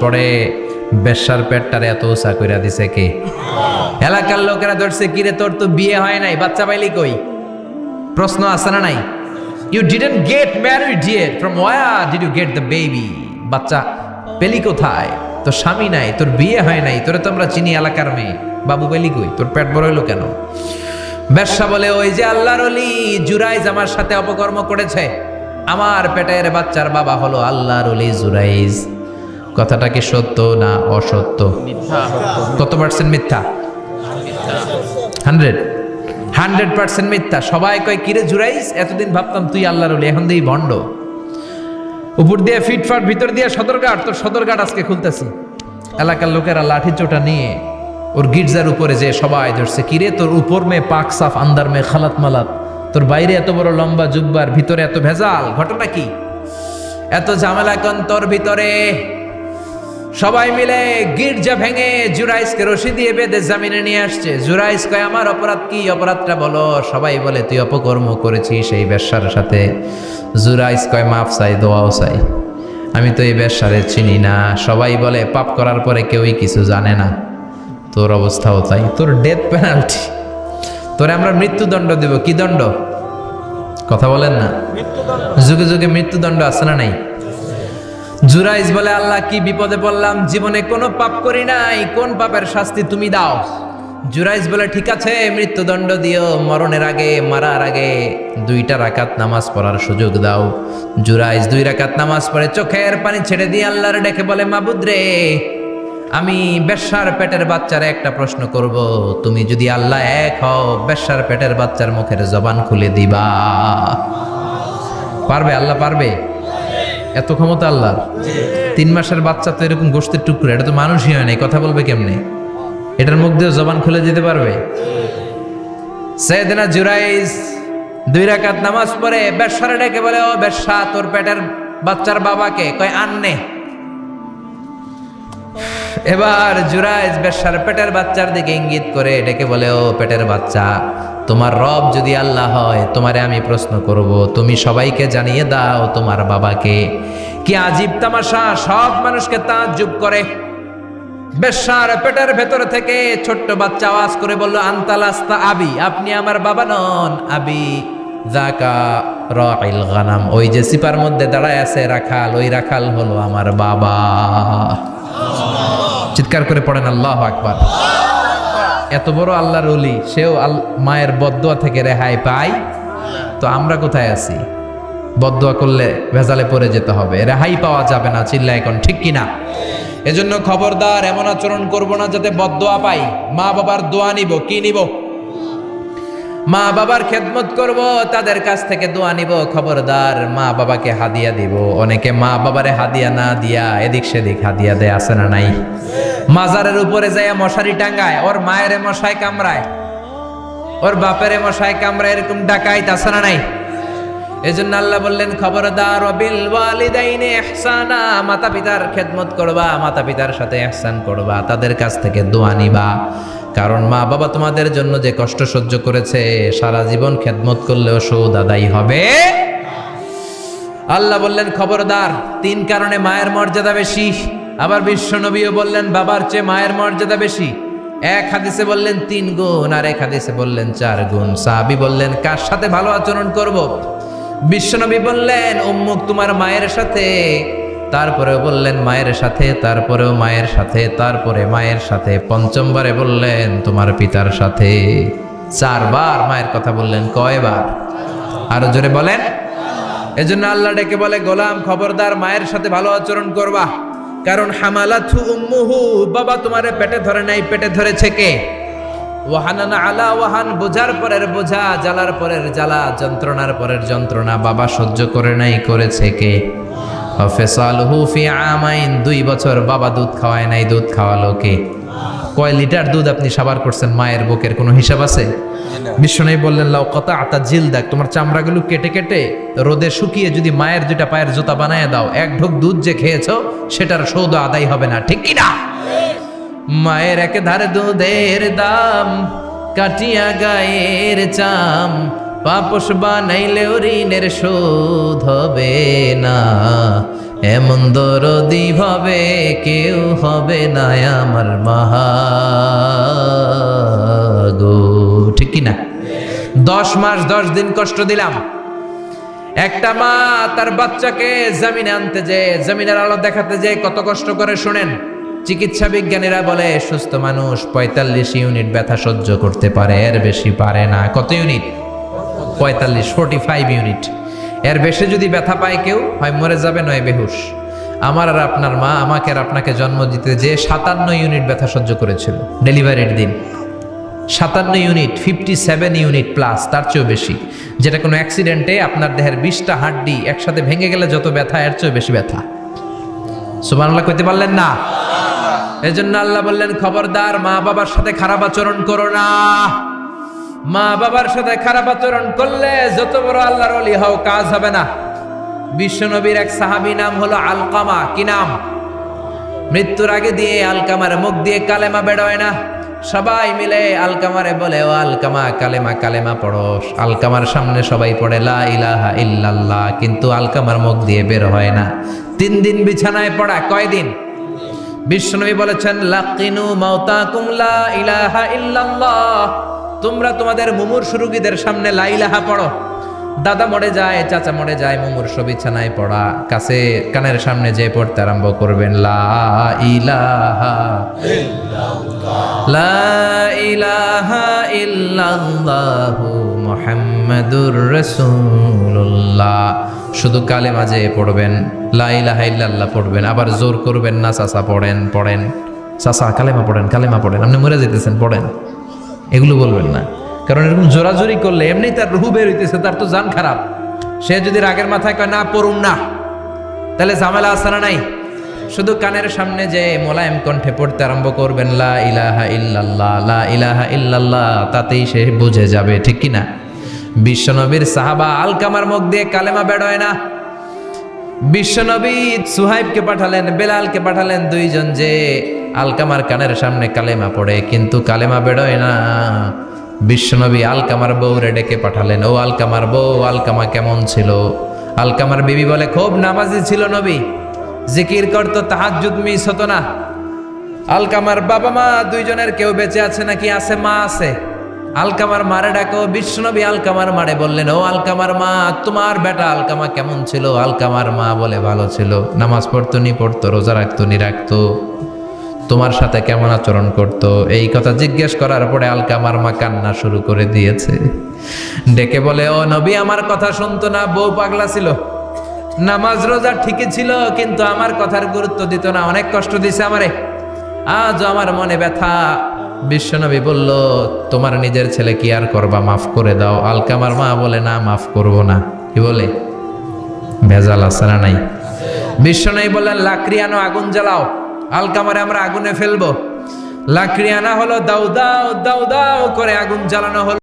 পরে পেটটারে এত উঁচা কইরা দিছে কে? এলাকার লোকেরা ধরছে, কিরে, তোর তো বিয়ে হয় নাই, বাচ্চা পাইলি কই? প্রশ্ন আছে না নাই? You didn't get married yet. From where did you get the baby বাচ্চা পেলি কোথায়? তোর স্বামী নাই, তোর বিয়ে হয় নাই, তোরে তো আমরা চিনি এলাকার মেয়ে। বাবু পেলি কই? তোর পেট বড় হইল কেন? ব্যবসা বলে, ওই যে আল্লাহর অলি জুরাইজ আমার সাথে অপকর্ম করেছে। আমার পেটের বাচ্চার বাবা হলো আল্লাহর অলি জুরাইজ। কথাটা কি সত্য না অসত্য? কত পার্সেন্ট মিথ্যা? হান্ড্রেড হান্ড্রেড পার্সেন্ট মিথ্যা। সবাই কয়, কিরে জুরাইস, এতদিন ভাবতাম তুই আল্লাহর এখন দিই ভণ্ড। উপর দিয়ে ফিটফাট, ভিতর দিয়ে সদরঘাট, তোর সদরঘাট আজকে খুলতেছি। এলাকার লোকেরা লাঠি চোটা নিয়ে ওর গির্জার উপরে যে সবাই ধরছে, কিরে তোর উপর মেয়ে পাক সাফ, আন্দার মেয়ে খালাত মালাত। তোর বাইরে এত বড় লম্বা জুব্বার, ভিতরে এত ভেজাল, ঘটনা কি? এত ঝামেলা কন তোর ভিতরে। সবাই মিলে গির্জা ভেঙে জুরাইসকে রশি দিয়ে বেঁধে জামিনে নিয়ে আসছে। জুরাইস কয় আমার অপরাধ কি? অপরাধটা বলো। সবাই বলে তুই অপকর্ম করেছিস এই ব্যবসার সাথে। জুরাইস কয় মাফ চাই দোয়াও চাই। আমি তো এই ব্যবসারে চিনি না। সবাই বলে পাপ করার পরে কেউই কিছু জানে না। তোর অবস্থাও তাই। তোর ডেথ পেনাল্টি তোরে আমরা মৃত্যুদণ্ড দেব। কি দণ্ড? কথা বলেন না। যুগে যুগে মৃত্যুদণ্ড আছে না নাই? জুরাইজ বলে, আল্লাহ, কি বিপদে পড়লাম? জীবনে কোনো পাপ করি নাই। কোন পাপের শাস্তি তুমি দাও? জুরাইজ বলে, ঠিক আছে, মৃত্যুদণ্ড দিও। মরণের আগে, মারার আগে দুইটা রাকাত নামাজ পড়ার সুযোগ দাও। জুরাইজ দুই রাকাত নামাজ পড়ে চোখের পানি ছেড়ে দিয়ে আল্লাহর ডেকে বলে, মাবুদ রে, আমি বেশ্যার পেটের বাচ্চার একটা প্রশ্ন করব। তুমি যদি আল্লাহ এক হও, বেশ্যার পেটের বাচ্চার মুখের জবান খুলে দিবা। পারবে? আল্লাহ পারবে? এত ক্ষমতা আল্লাহর? তিন মাসের বাচ্চা তো এরকম গোষ্ঠের টুকরো এটা তো মানুষই হয় না কথা বলবে কেমনে? এটার মুখ দিয়ে জবান খুলে দিতে পারবে? সেদিনা জুরাইস দুই রাকাত নামাজ পড়ে বেশ্যারে ডেকে বলে ও বেশ্যা তোর পেটের বাচ্চার বাবাকে? কয় আননে। এবার জুরাইজ বেশ্যার পেটের বাচ্চার দিকে ইঙ্গিত করে ডেকে বলে ও পেটের বাচ্চা তোমার রব যদি আল্লাহ হয়, তোমারে আমি প্রশ্ন করব, তুমি সবাইকে জানিয়ে দাও তোমার বাবাকে। কি আজীব তামাশা, সব মানুষকে তাজ্জুব করে। বেশ্যার পেটের ভেতর থেকে ছোট্ট বাচ্চা আওয়াজ করে বলল, আন্তালাস্তা আবি, আপনি আমার বাবা নন, আবি জাকা রাইল গানাম। ওই যে সিপার মধ্যে দাঁড়ায় আছে রাখাল, ওই রাখাল হলো আমার বাবা। চিৎকার করে পড়েন, আল্লাহ আকবার। এত বড় আল্লাহর অলি সেও আল, মায়ের বদুয়া থেকে রেহাই পায়। তো আমরা কোথায় আছি? বদুয়া করলে ভেজালে পড়ে যেতে হবে। রেহাই পাওয়া যাবে না চিল্লা এখন ঠিক কিনা এজন্য খবরদার এমন আচরণ করব না যাতে বদুয়া পাই। মা বাবার দোয়া নিব, কি নিব? মা বাবার খেদমত করব, তাদের কাছ থেকে দোয়া নিব, খবরদার মা বাবাকে হাদিয়া দিব। অনেকে মা বাবারে হাদিয়া না দিয়া এদিক সেদিক হাদিয়া দেয় আসে না নাই? মাজারের উপরে যাইয়া মশারি টাঙ্গায়, ওর মায়ের মশায় কামড়ায়, ওর বাপের মশায় কামড়ায়, এরকম ডাকাইত আসে না নাই? এজন্য আল্লাহ বললেন, খবরদার অবিল ওয়ালিদাইনে মাতা পিতার খেদমত করবা মাতা পিতার সাথে করবা, তাদের কাছ থেকে দোয়া নিবা। কারণ মা বাবা তোমাদের জন্য যে কষ্ট সহ্য করেছে, সারা জীবন খেদমত করলেও সৌদ আদায় হবে। আল্লাহ বললেন, খবরদার, তিন কারণে মায়ের মর্যাদা বেশি। আবার বিশ্বনবীও বললেন, বাবার চেয়ে মায়ের মর্যাদা বেশি। এক হাদিসে বললেন, তিন গুণ, আর এক হাদিসে বললেন, চার গুণ। সাহাবি বললেন, কার সাথে ভালো আচরণ করব? বিশ্বনবী বললেন, উম্মুক তোমার মায়ের সাথে তারপরেও বললেন, মায়ের সাথে, তারপরেও মায়ের সাথে, তারপরে মায়ের সাথে। পঞ্চমবারে বললেন, তোমার পিতার সাথে। চারবার মায়ের কথা বললেন, কয়বার? আরও জোরে বলেন। এজন্য আল্লাহ ডেকে বলে, গোলাম খবরদার, মায়ের সাথে ভালো আচরণ করবা। কারণ হামালাথু উম্মুহু, বাবা তোমারে পেটে ধরে নাই, পেটে ধরেছে কে? ওয়াহানানা আলা ওয়াহান, বোঝার পরের বোঝা, জ্বালার পরের জ্বালা, যন্ত্রণার পরের যন্ত্রণা, বাবা সহ্য করে নাই, করেছে কে? আমাইন, দুই বছর বাবা দুধ খাওয়ায় নাই, দুধ খাওয়ালো কে? কয় লিটার দুধ আপনি সাবার করছেন, মায়ের বুকের কোনো হিসাব আছে? বিশ্বনাই বললেন লাও কত আতা জিল দেখ তোমার চামড়াগুলো কেটে কেটে রোদে শুকিয়ে যদি মায়ের দুইটা পায়ের জুতা বানায় দাও, এক ঢোক দুধ যে খেয়েছো, সেটার সৌদ আদায় হবে না। ঠিক কি না মায়ের এক ধারে দুধের দাম, কাটিয়া গায়ের চাম পাপস বানাইলেও ঋণের শোধ হবে না। এমন দরদি হবে কেউ হবে না আমার মাহাগো। ঠিক না দশ মাস, দশ দিন কষ্ট দিলাম। একটা মা তার বাচ্চাকে জমিনে আনতে যে, জমিনের আলো দেখাতে যে কত কষ্ট করে শোনেন। চিকিৎসা বিজ্ঞানীরা বলে, সুস্থ মানুষ পঁয়তাল্লিশ ইউনিট ব্যথা সহ্য করতে পারে, এর বেশি পারে না। কত ইউনিট? পঁয়তাল্লিশ ফোর্টি ফাইভ ইউনিট এর বেশি যদি ব্যথা পায় কেউ, হয় মরে যাবে নয় বেহুশ। আমার আর আপনার মা আমাকে আর আপনাকে জন্ম দিতে যে সাতান্ন ইউনিট ব্যথা সহ্য করেছিল, ডেলিভারির দিন। সাতান্ন unit fifty seven unit plus তার চেয়েও বেশি। যেটা কোনো অ্যাক্সিডেন্টে আপনার দেহের বিশটা হাড্ডি একসাথে ভেঙে গেলে যত ব্যথা, এর চেয়েও বেশি ব্যথা। সুবহানাল্লাহ কইতে পারলেন না? এজন্য আল্লাহ বললেন, খবরদার মা বাবার সাথে খারাপ আচরণ করো না। মা বাবার সাথে খারাপ আচরণ করলে যত বড় আল্লাহর অলি হও, কাজ হবে না। বিশ্বনবীর এক সাহাবী নাম হলো আলকামা। কি নাম? মৃত্যুর আগে দিয়ে আলকামার মুখ দিয়ে কালেমা বেরোয় না। সবাই মিলে আলকামারে বলে, ও আলকামা, কালেমা কালেমা পড়ো। আলকামার সামনে সবাই পড়ে, লা ইলাহা ইল্লাল্লাহ। কিন্তু আলকামার মুখ দিয়ে বের হয় না। তিন দিন বিছানায় পড়া কয়দিন বিশ্বনবী বলেছেন, লাকিনু মাউতাকুম লা ইলাহা ইল্লাল্লাহ। তোমরা তোমাদের মুমুর রোগীদের সামনে লা ইলাহা পড়ো। দাদা মরে যায়, চাচা মরে যায়, মুমূর্ষ বিছানায় পড়া। কাছে, কানের সামনে যে পড়তে আরম্ভ করবেন, লা ইলাহা লা ইলাহা ইল্লাল্লাহু মুহাম্মাদুর রাসূলুল্লাহ। শুধু কালে মাঝে পড়বেন, লা ইলাহা ইল্লাল্লাহ পড়বেন, আবার জোর করবেন না, চাচা পড়েন পড়েন। চাচা, কালেমা পড়েন কালেমা পড়েন। আপনি মরে যেতেছেন পড়েন। এগুলো বলবেন না। কারণ এরকম জোরাজোরি করলে এমনি তার রুহু বের হইতেছে, তার তো জান খারাপ। সে যদি রাগের মাথায় কয়, না পড়ুন না। তাহলে ঝামেলা আছে না নাই? শুধু কানের সামনে যে মোলায়েম কণ্ঠে পড়তে আরম্ভ করবেন, লা ইলাহা ইল্লাল্লাহ, লা ইলাহা ইল্লাল্লাহ, তাতেই সে বুঝে যাবে, ঠিক কি না? বিশ্বনবীর সাহাবা আলকামার মুখ দিয়ে কালেমা বেড়োয় না। বিশ্বনবী সুহাইবকে পাঠালেন, বেলালকে পাঠালেন দুইজন যে আলকামার কানের সামনে কালেমা পড়ে, কিন্তু কালেমা বেড়োয় না। বিশ্বনবী আলকামার বউরে ডেকে পাঠালেন, ও আলকামার বউ, আলকামা কেমন ছিল? আলকামার বিবি বলে, খুব নামাজি ছিল নবী, জিকির করতো, তাহাজ্জুদ মিস হতো না। আলকামার বাবা মা দুইজনের কেউ বেঁচে আছে নাকি? আছে, মা আছে। আলকামার মারে ডাকো বিষ্ণবী আলকামার মারে বললেন, ও আলকামার মা, তোমার বেটা আলকামা কেমন ছিল? আলকামার মা বলে, ভালো ছিল। নামাজ পড়তো নি, পড়তো, রোজা রাখতো নি, রাখতো। তোমার সাথে কেমন আচরণ করত? এই কথা জিজ্ঞেস করার পরে আলকামার মা কান্না শুরু করে দিয়েছে। ডেকে বলে, ও নবী, আমার কথা শুনতো না, বউ পাগলা ছিল। নামাজ রোজা ঠিকই ছিল, কিন্তু আমার কথার গুরুত্ব দিত না, অনেক কষ্ট দিছে আমারে। আজ আমার মনে ব্যথা। বিশ্বনবী বলল, তোমার নিজের ছেলে কি আর করবা? মাফ করে দাও। আলকামার মা বলে, না, মাফ করব না। কি বলে? ভেজাল না নাই? বিশ্বনবী বললেন, লাকড়ি আনো, আগুন জ্বালাও। আলকামারে আমরা আগুনে ফেলব। লাকড়ি আনা হলো দাউ দাও দাউ দাও করে আগুন জ্বালানো হলো।